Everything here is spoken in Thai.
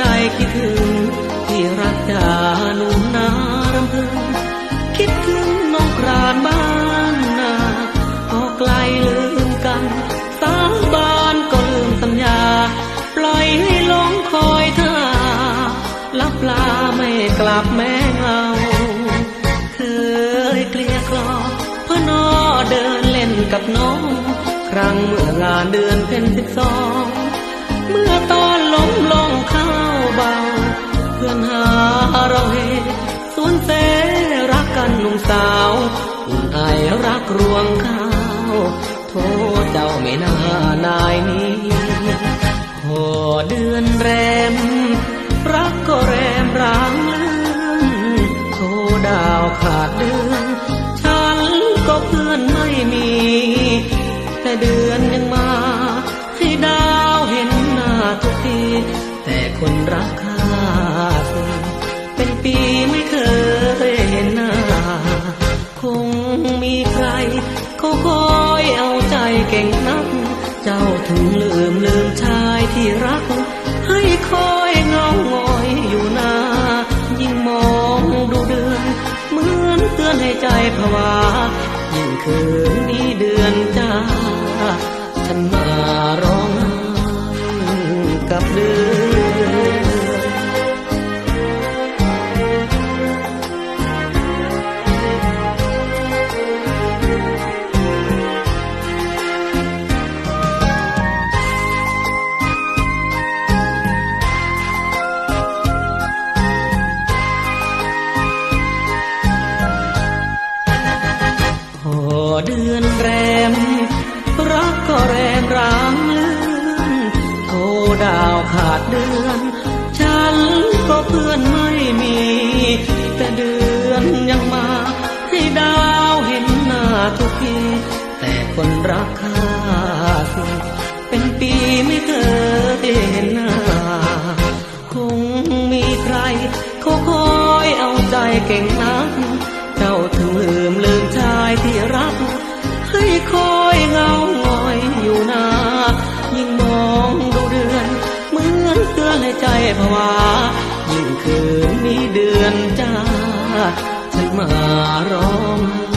จคิดถึง ที่รักจาหนุนมนารำพึง คิดถึงน้องครานบ้านนาพอไกลลืมกันสามบ้านก็ลืมสัญญา ปล่อยให้ลงคอยเธาลับลาไม่กลับแม่เงาเคยเกลี้ยกลอเพื่อนอเดินเล่นกับน้อง ครั้งเมื่องานเดือนเป็นสิบสอง เมื่อตอนล้มลงข้าวเบา เพื่อนหาเราเหสวนเสรักกันหนุ่มสาวอุ่นไอรักรวงข้าวโทษเจ้าไม่น่านายนี้พอเดือนแรม รักก็แรมร้างเลื่อนโทดาวขาดเดือน ฉันก็เพื่อนไม่มี แต่เดือน แต่คนรักข้าเป็นปีไม่เคยเห็นหน้า คงมีใครเขาคอยเอาใจเก่งนัก เจ้าถึงลืมลืมชายที่รัก ให้คอยเงาหงอยอยู่หน้ายิ่งมองดูเดือนเหมือนเตือนให้ใจผวา ยิ่งคืนนี้เดือนจ้าฉันมาร้องกับเดือน เดือนแรม รักก็แรมรามเลื่อนโทดาวขาดเดือน ฉันก็เพื่อนไม่มี แต่เดือนยังมา ให้ดาวเห็นหน้าทุกที แต่คนรักข้าสิเป็นปีไม่เคยเห็นหน้า คงมีใครเขาคอยเอาใจเก่งนักเจ้า ให้ใจผวายิ่งคืนนี้เดือนจ้าฉันมารอ